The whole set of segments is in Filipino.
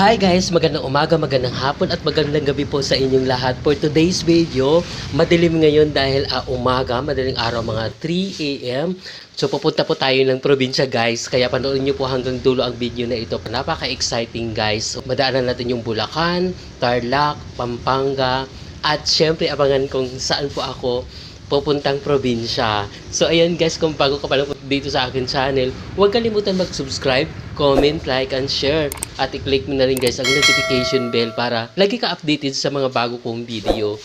Hi guys, magandang umaga, magandang hapon at magandang gabi po sa inyong lahat. For today's video, madilim ngayon dahil ah, umaga, madaling araw mga 3 a.m. So pupunta po tayo ng probinsya guys, kaya panoorin niyo po hanggang dulo ang video na ito. Napaka-exciting guys. So, madaanan natin yung Bulacan, Tarlac, Pampanga, at syempre abangan kung saan po ako pupuntang probinsya. So ayan guys, kung bago ka pa dito sa akin channel, huwag kalimutan mag-subscribe, comment, like, and share. At i-click mo na rin guys ang notification bell para lagi ka updated sa mga bago kong video.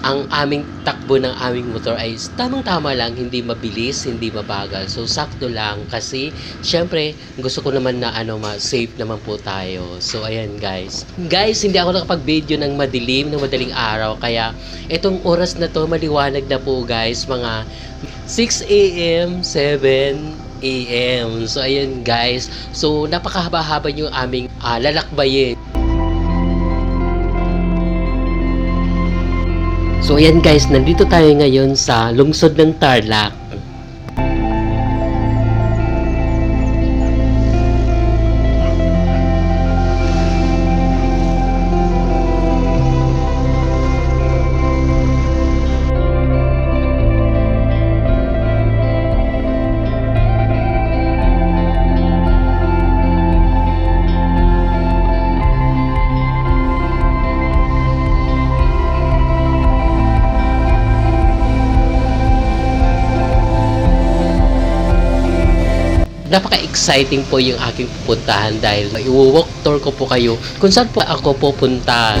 Ang aming takbo ng aming motor ay tamang-tama lang, hindi mabilis, hindi mabagal. So, sakto lang kasi, syempre, gusto ko naman na ano, ma-safe naman po tayo. So, ayan guys. Guys, hindi ako nakapag-video ng madilim, ng madaling araw. Kaya, itong oras na to, maliwanag na po guys, mga 6 a.m., 7 a.m. So, ayan guys. So, napakahaba-haba yung aming ah, lalakbayin. So ayan guys, nandito tayo ngayon sa lungsod ng Tarlac. Napaka-exciting po yung aking pupuntahan dahil i-walk tour ko po kayo kung saan po ako pupunta.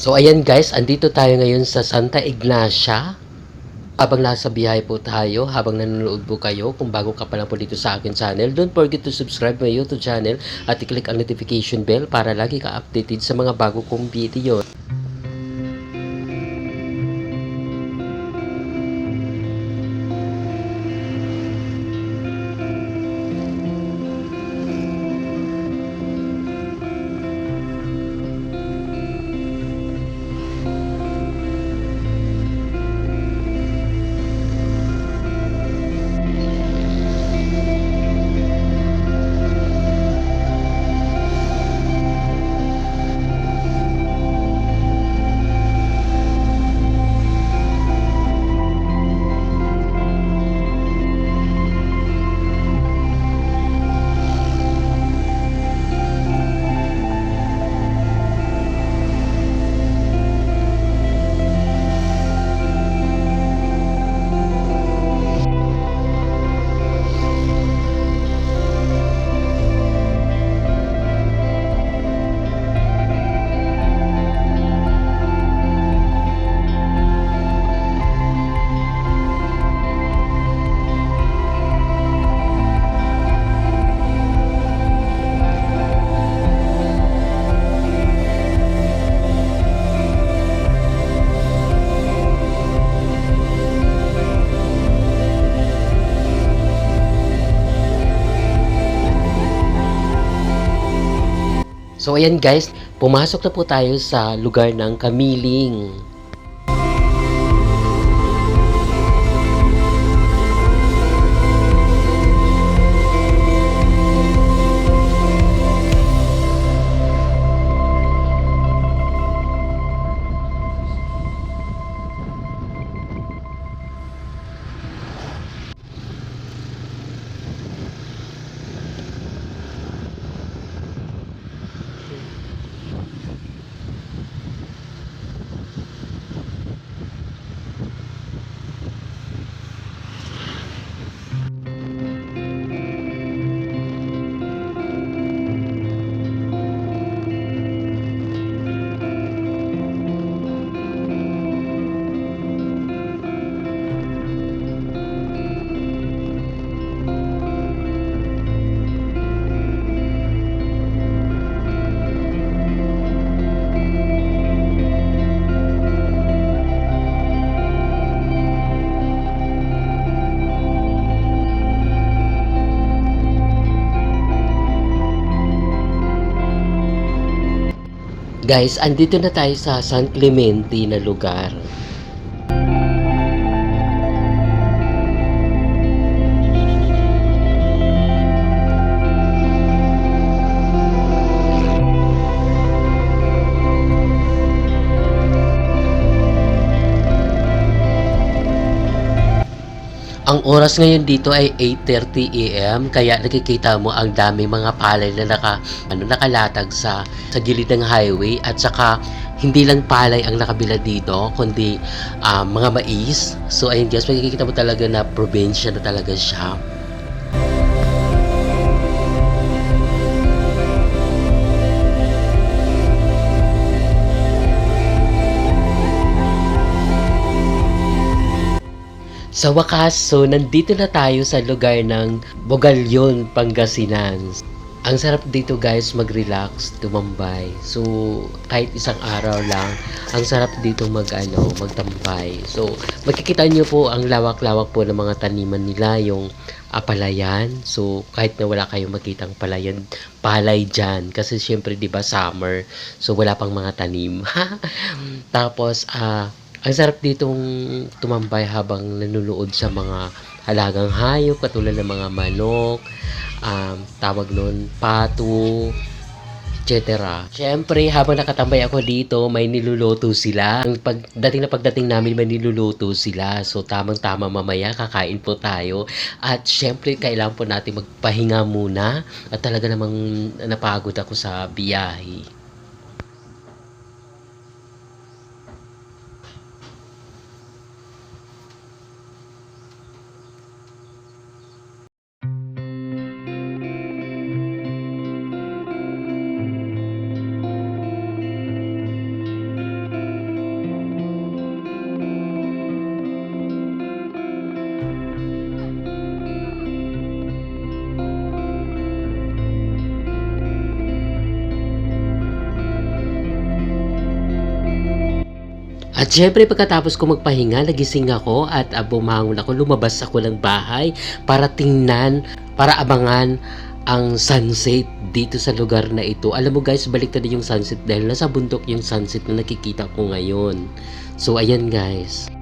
So ayan guys, andito tayo ngayon sa Santa Ignacia. Habang nasa biyahe po tayo, habang nanonood po kayo, kung bago ka pa lang po dito sa akin channel, don't forget to subscribe my YouTube channel at i-click ang notification bell para lagi ka updated sa mga bago kong video. So ayan guys, pumasok na po tayo sa lugar ng Kamiling. Guys, andito na tayo sa San Clemente na lugar. Ang oras ngayon dito ay 8:30 AM kaya nakikita mo ang dami mga palay na naka ano nakalatag sa sa gilid ng highway at saka hindi lang palay ang nakabila dito kundi ah, mga mais. So ayun guys, makikita mo talaga na probinsya na talaga siya. Sa wakas, so nandito na tayo sa lugar ng Bogalyon, Pangasinan. Ang sarap dito guys mag-relax, tumambay. So kahit isang araw lang, ang sarap dito mag ano, magtambay. So makikita niyo po ang lawak-lawak po ng mga taniman nila, yung apalayan. So kahit na wala kayong makitang palayan, palay diyan kasi syempre 'di ba summer. So wala pang mga tanim. Tapos ah ang sarap ditong tumambay habang nanunood sa mga halagang hayop katulad ng mga manok, um, tawag nun, pato, etc. Siyempre, habang nakatambay ako dito, may niluluto sila. Ang pagdating na pagdating namin, may niluluto sila. So, tamang-tama mamaya, kakain po tayo. At siyempre, kailangan po natin magpahinga muna. At talaga namang napagod ako sa biyahe. At syempre pagkatapos ko magpahinga, nagising ako at uh, bumangon ako, lumabas ako ng bahay para tingnan, para abangan ang sunset dito sa lugar na ito. Alam mo guys, baliktad din yung sunset dahil nasa bundok yung sunset na nakikita ko ngayon. So ayan guys.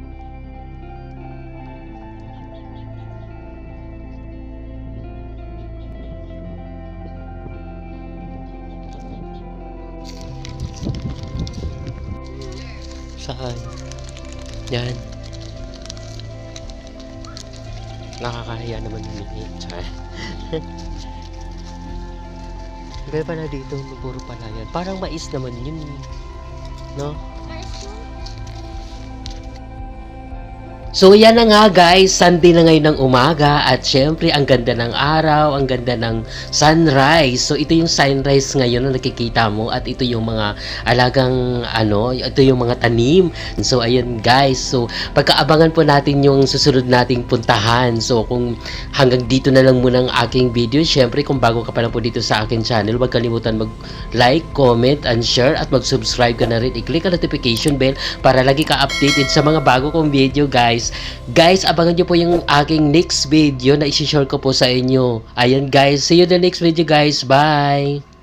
Saan? Yan. Nakakahiya naman humingi. Kaya pala dito, puro palayan. Parang mais naman yun. No? So yan na nga guys, Sunday na ngayon ng umaga at syempre ang ganda ng araw, ang ganda ng sunrise. So ito yung sunrise ngayon na nakikita mo at ito yung mga alagang ano, ito yung mga tanim. So ayun guys, so pagkaabangan po natin yung susunod nating puntahan. So kung hanggang dito na lang muna ang aking video, syempre kung bago ka pa lang po dito sa akin channel, huwag kalimutan mag-like, comment, and share at mag-subscribe ka na rin. I-click ang notification bell para lagi ka updated sa mga bago kong video guys. Guys, abangan nyo po yung aking next video na isi-share ko po sa inyo. Ayan guys, see you the next video guys. Bye!